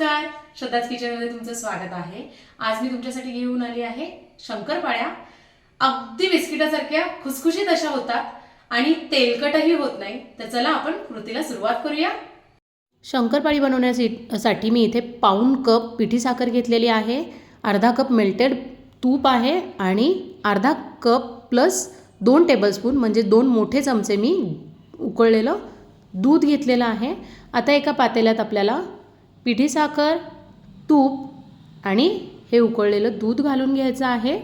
नमस्कार श्रद्धाच किचनमध्ये तुमचं स्वागत आहे. आज मी तुमच्यासाठी घेऊन आली आहे शंकरपाळ्या. अगदी बिस्किटासारख्या खुसखुशीत अशा होतात आणि तेलकटही होत नाही. तर चला आपण कृतीला सुरुवात करूया. शंकरपाळी बनवण्यासाठी मी इथे पाऊण कप पिठी साखर घेतलेली आहे अर्धा कप मेल्टेड तूप आहे आणि अर्धा कप प्लस दोन टेबलस्पून म्हणजे दोन मोठे चमचे मी उकळलेलं दूध घेतलेलं आहे. आता एका पातेल्यात आपल्याला पिठी साखर तूप आणि हे उकळलेलं दूध घालून घ्यायचं आहे.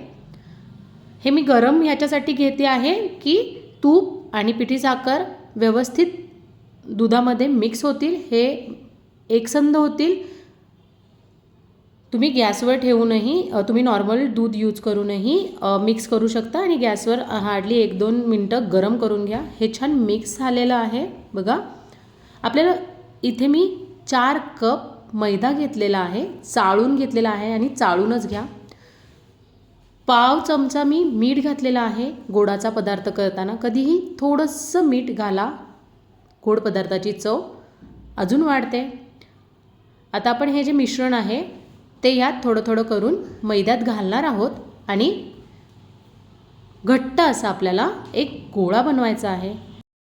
हे मी गरम ह्याच्यासाठी घेते आहे की तूप आणि पिठी साखर व्यवस्थित दुधामध्ये मिक्स होतील हे एकसंध होतील. तुम्ही गॅसवर ठेवूनही तुम्ही नॉर्मल दूध यूज करूनही मिक्स करू शकता आणि गॅसवर हार्डली एक दोन मिनटं गरम करून घ्या. हे छान मिक्स झालेलं आहे. बघा. आपल्याला इथे मी चार कप मैदा घेतलेला आहे चाळून घेतलेला आहे आणि चाळूनच घ्या. पाव चमचा मी मीठ घातलेला आहे गोडाचा पदार्थ करताना. कधीही थोडंसं मीठ घाला गोड पदार्थाची चव अजून वाढते. आता आपण हे जे मिश्रण आहे ते यात थोडं थोडं करून मैद्यात घालणार आहोत आणि घट्ट असा आपल्याला एक गोळा बनवायचा आहे.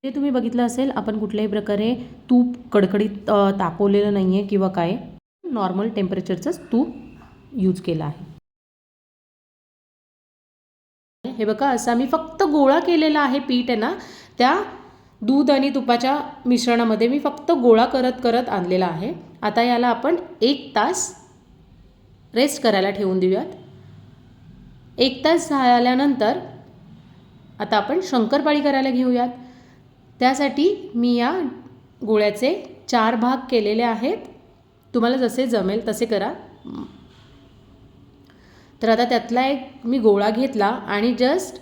ते तुम्ही बघितलं असेल आपण कुठल्याही प्रकारे तूप कडकडीत तापवलेलं नाही आहे किंवा काय नॉर्मल टेम्परेचरचंच तूप यूज केलं आहे. हे बघा असा मी फक्त गोळा केलेला आहे पीठ आहे ना त्या दूध आणि तुपाच्या मिश्रणामध्ये मी फक्त गोळा करत करत आणलेला आहे. आता याला आपण एक तास रेस्ट करायला ठेवून देऊयात. एक तास झाल्यानंतर आता आपण शंकरपाळी करायला घेऊयात. त्यासाठी मी या गोळ्याचे चार भाग केलेले आहेत. तुम्हाला जसे जमेल तसे करा. तर आता त्यातला एक मी गोळा घेतला आणि जस्ट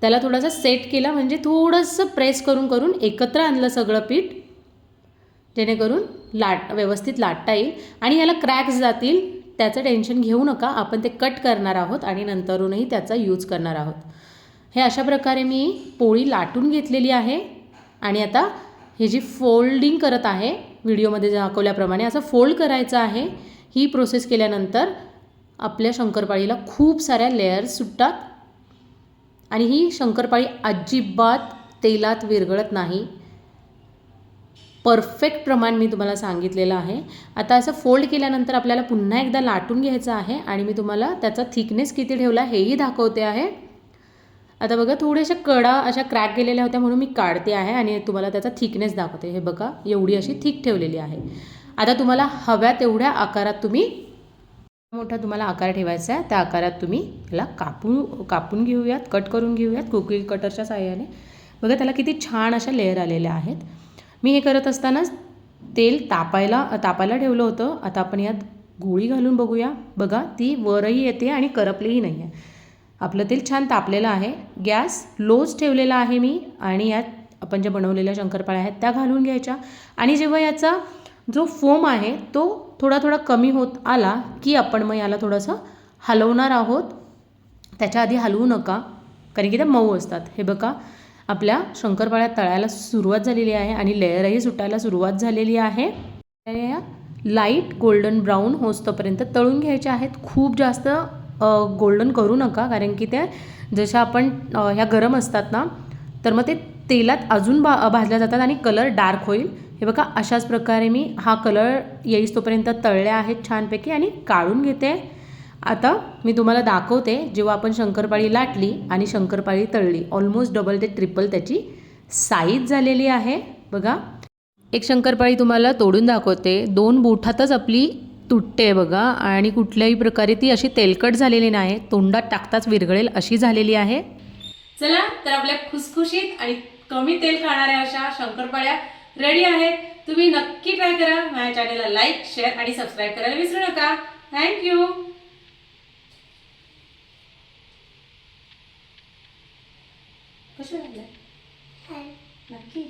त्याला थोडासा सेट केला म्हणजे थोडंसं प्रेस करून करून एकत्र आणलं सगळं पीठ. जेणेकरून लाट व्यवस्थित लाटता येईल. आणि याला क्रॅक्स जातील. त्याचं टेन्शन घेऊ नका. आपण ते कट करणार आहोत आणि नंतरूनही त्याचा यूज करणार आहोत. हे अशा प्रकारे मी पोळी लाटून घेतलेली आहे. आणि आता हे जी फोल्डिंग करत आहे व्हिडिओमध्ये दाखवल्याप्रमाणे असं फोल्ड करायचं आहे. ही प्रोसेस केल्यानंतर आपल्या शंकरपाळीला खूप साऱ्या लेयर्स सुटतात. आणि ही शंकरपाळी अजिबात तेलात विरघळत नाही. परफेक्ट प्रमाण मी तुम्हाला सांगितलेलं आहे. आता असं फोल्ड केल्यानंतर आपल्याला पुन्हा एकदा लाटून घ्यायचं आहे. आणि मी तुम्हाला त्याचा थिकनेस किती ठेवला हेही दाखवते आहे. आता बघा थोड्याशा कडा अशा क्रॅक गेलेल्या होत्या म्हणून मी काढते आहे आणि तुम्हाला त्याचा थिकनेस दाखवते. हे बघा एवढी अशी थिक ठेवलेली आहे. आता तुम्हाला हव्या तेवढ्या आकारात तुम्ही मोठा तुम्हाला आकार ठेवायचा आहे त्या आकारात तुम्ही त्याला कापून कापून घेऊयात कट करून घेऊयात कुकी कटरच्या साह्याने. बघा त्याला किती छान अशा लेअर आलेल्या आहेत. मी हे करत असतानाच तेल तापायला तापायला ठेवलं होतं. आता आपण यात गोळी घालून बघूया. बघा ती वरही येते आणि करपलीही नाही आहे आपलं तेल छान तापलेलं आहे. गॅस लोच ठेवलेला आहे मी आणि यात आपण ज्या बनवलेल्या शंकरपाळ्या आहेत त्या घालून घ्यायच्या. आणि जेव्हा याचा जो फोम आहे तो थोडा थोडा कमी होत आला की आपण मग याला थोडंसं हलवणार आहोत. त्याच्या आधी हलवू नका. कारण की त्या मऊ असतात. हे बघा आपल्या शंकरपाळ्या तळायला सुरुवात झालेली आहे आणि लेअरही सुटायला सुरुवात झालेली आहे. या लाइट गोल्डन ब्राऊन होस्तोपर्यंत तळून घ्यायच्या आहेत. खूप जास्त गोल्डन करू नका. कारण की त्या जशा आपण ह्या गरम असतात ना तर मग ते तेलात अजून भा भाजल्या जातात आणि कलर डार्क होईल. हे बघा अशाच प्रकारे मी हा कलर येईस तोपर्यंत तळल्या आहेत छानपैकी आणि काढून घेते. आता मी तुम्हाला दाखवते जेव्हा आपण शंकरपाळी लाटली आणि शंकरपाळी तळली ऑलमोस्ट डबल ते ट्रिपल त्याची साईज झालेली आहे. बघा एक शंकरपाळी तुम्हाला तोडून दाखवते. दोन बोठातच आपली तुटते बघा. आणि कुठल्याही प्रकारे ती अशी तेलकट झालेली नाही. तोंडात टाकताच विरघळेल अशी झालेली आहे. चला तर आपल्या खुसखुशीत आणि कमी तेल खाणाऱ्या अशा शंकरपाळ्या रेडी आहेत. तुम्ही नक्की ट्राय करा. माझ्या चॅनलला लाईक शेअर आणि सबस्क्राईब करायला विसरू नका. थँक्यू कसे नक्की.